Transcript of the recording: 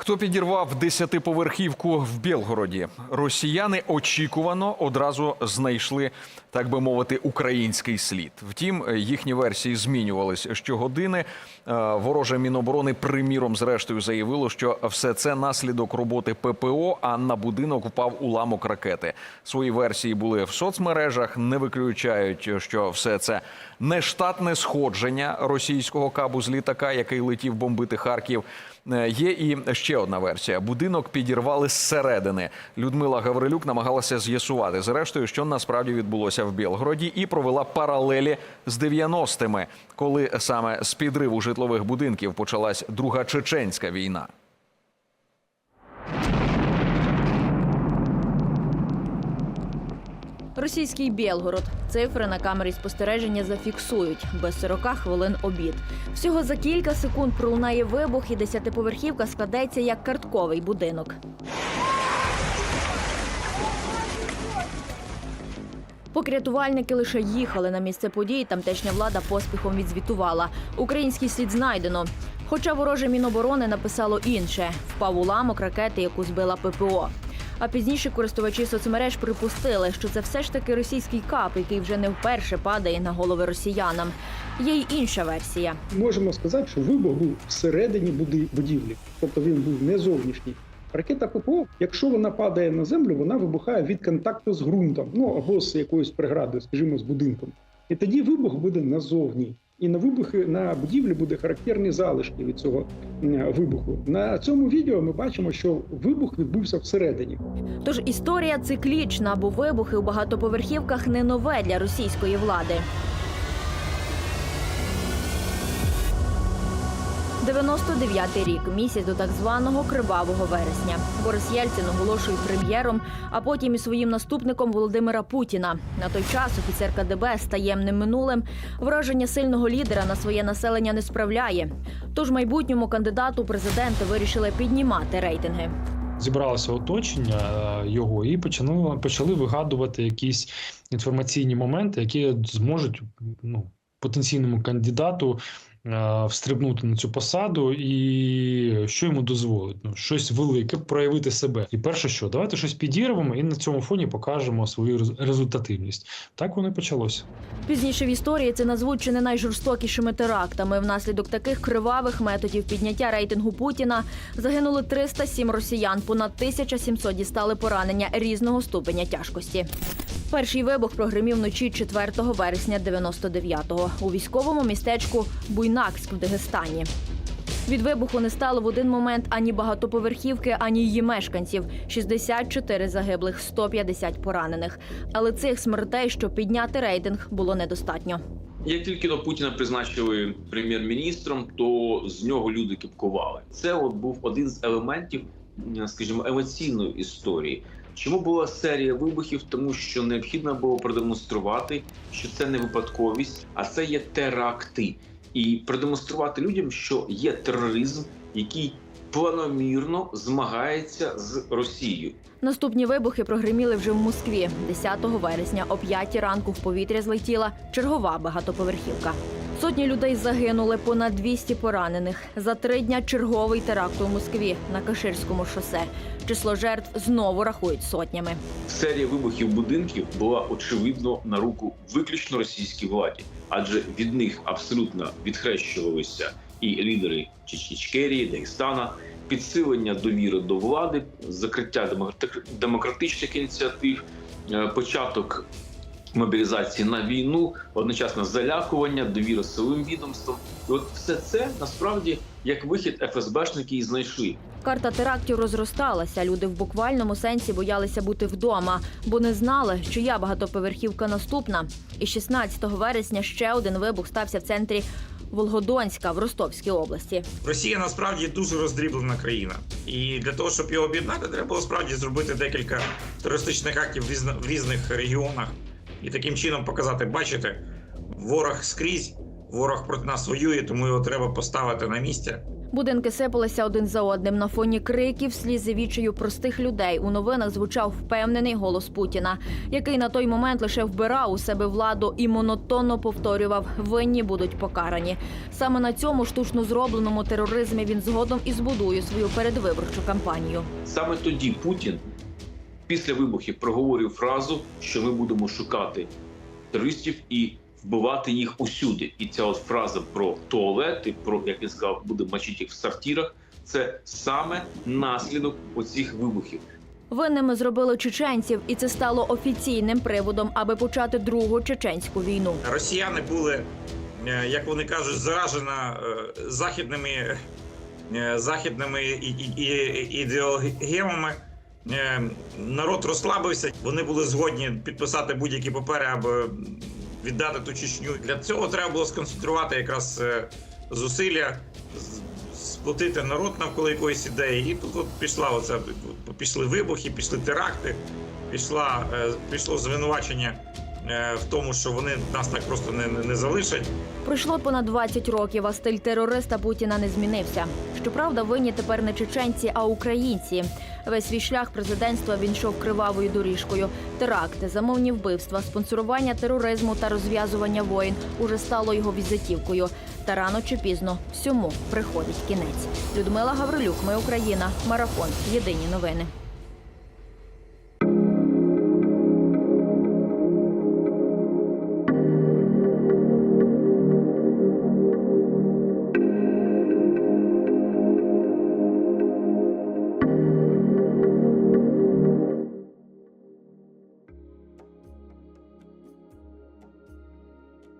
Хто підірвав десятиповерхівку в Білгороді? Росіяни очікувано одразу знайшли, так би мовити, український слід. Втім, їхні версії змінювались щогодини. Е, Вороже міноборони, приміром, зрештою заявило, що все це наслідок роботи ППО, а на будинок впав уламок ракети. Свої версії були в соцмережах. Не виключають, що все це нештатне сходження російського кабу з літака, який летів бомбити Харків. Е, Є і ще одна версія: будинок підірвали зсередини. Людмила Гаврилюк намагалася з'ясувати зрештою, що насправді відбулося в Білгороді, і провела паралелі з 90-ми, коли саме з підриву житлових будинків почалась друга чеченська війна. Російський Білгород. Цифри на камері спостереження зафіксують без 40 хвилин обід. Всього за кілька секунд пролунає вибух, і десятиповерхівка складеться як картковий будинок. Поки рятувальники лише їхали на місце події, тамтешня влада поспіхом відзвітувала. Український слід знайдено. Хоча вороже міноборони написало інше: впав уламок ракети, яку збила ППО. А пізніше користувачі соцмереж припустили, що це все ж таки російський кап, який вже не вперше падає на голови росіянам. Є й інша версія. Можемо сказати, що вибух був всередині будівлі, тобто він був не зовнішній. Ракета ППО, якщо вона падає на землю, вона вибухає від контакту з ґрунтом, ну або з якоюсь преградою, скажімо, з будинком. І тоді вибух буде назовні. І на вибухи на будівлі буде характерні залишки від цього вибуху. На цьому відео ми бачимо, що вибух відбувся всередині. Тож історія циклічна, бо вибухи у багатоповерхівках не нове для російської влади. 99-й рік, місяць до так званого кривавого вересня. Борис Єльцин оголошує прем'єром, а потім і своїм наступником Володимира Путіна. На той час офіцер КДБ з таємним минулим враження сильного лідера на своє населення не справляє. Тож майбутньому кандидату президенти вирішили піднімати рейтинги. зібралося оточення е, його і почали, почали вигадувати якісь інформаційні моменти, які зможуть ну, потенційному кандидату е, встрибнути на цю посаду, і що йому дозволить? Ну, щось велике проявити себе. І перше, що давайте щось підірвемо, і на цьому фоні покажемо свою рез- результативність. Так воно і почалося. Пізніше в історії це назвуть чи не найжорстокішими терактами. Внаслідок таких кривавих методів підняття рейтингу Путіна загинули 307 росіян, понад 1700 дістали поранення різного ступеня тяжкості. Перший вибух прогримів вночі 4 вересня 99-го у військовому містечку Буйнакськ в Дагестані. Від вибуху не стало в один момент ані багатоповерхівки, ані її мешканців. 64 загиблих, 150 поранених. Але цих смертей, щоб підняти рейтинг, було недостатньо. Як тільки до Путіна призначили прем'єр-міністром, то з нього люди кипкували. Це от був один з елементів, скажімо, емоційної історії. Чому була серія вибухів? Тому що необхідно було продемонструвати, що це не випадковість, а це є теракти, і продемонструвати людям, що є тероризм, який планомірно змагається з Росією. Наступні вибухи прогриміли вже в Москві. 10 вересня о 5 ранку в повітря злетіла чергова багатоповерхівка. Сотні людей загинули, понад 200 поранених. За три дня черговий теракт у Москві на Каширському шосе. Число жертв знову рахують сотнями. Серія вибухів будинків була очевидно на руку виключно російській владі, адже від них абсолютно відхрещувалися і лідери Чечні-Ічкерії, Дагестана, підсилення довіри до влади, закриття демократи- демократичних ініціатив, е, початок мобілізації на війну, одночасно залякування, довіра силовим відомствам. І от все це насправді як вихід ФСБшники і знайшли. Карта терактів розросталася. Люди в буквальному сенсі боялися бути вдома, бо не знали, чия багатоповерхівка наступна. І 16 вересня ще один вибух стався в центрі Волгодонська в Ростовській області. Росія насправді дуже роздріблена країна, і для того, щоб його об'єднати, треба було справді зробити декілька терористичних актів в різних регіонах і таким чином показати: бачите, ворог скрізь, ворог проти нас воює, тому його треба поставити на місце. Будинки сипалися один за одним на фоні криків, сліз і відчаю простих людей. У новинах звучав впевнений голос Путіна, який на той момент лише вбирав у себе владу і монотонно повторював: винні будуть покарані. Саме на цьому штучно зробленому тероризмі він згодом і збудує свою передвиборчу кампанію. Саме тоді Путін після вибухів проговорив фразу, що ми будемо шукати терористів і вбивати їх усюди. І ця от фраза про туалети, про як він сказав, буде мочити їх в сортирах. Це саме наслідок оцих вибухів. Винними зробили чеченців, і це стало офіційним приводом, аби почати другу чеченську війну. Росіяни були, е, як вони кажуть, заражена е, західними, е, західними і- і- і- ідеологіями. Е, Народ розслабився. Вони були згодні підписати будь-які папери, аби віддати ту Чечню. Для цього треба було сконцентрувати якраз е, зусилля, сплотити народ навколо якоїсь ідеї. І тут от пішла оця пішли вибухи, пішли теракти, пішла е, пішло звинувачення в тому, що вони нас так просто не, не залишать. Пройшло понад 20 років, а стиль терориста Путіна не змінився. Щоправда, винні тепер не чеченці, а українці. Весь свій шлях президентства він йшов кривавою доріжкою. Теракти, замовні вбивства, спонсорування тероризму та розв'язування воїн уже стало його візитівкою. Та рано чи пізно всьому приходить кінець. Людмила Гаврилюк, ми Україна, марафон. Єдині новини.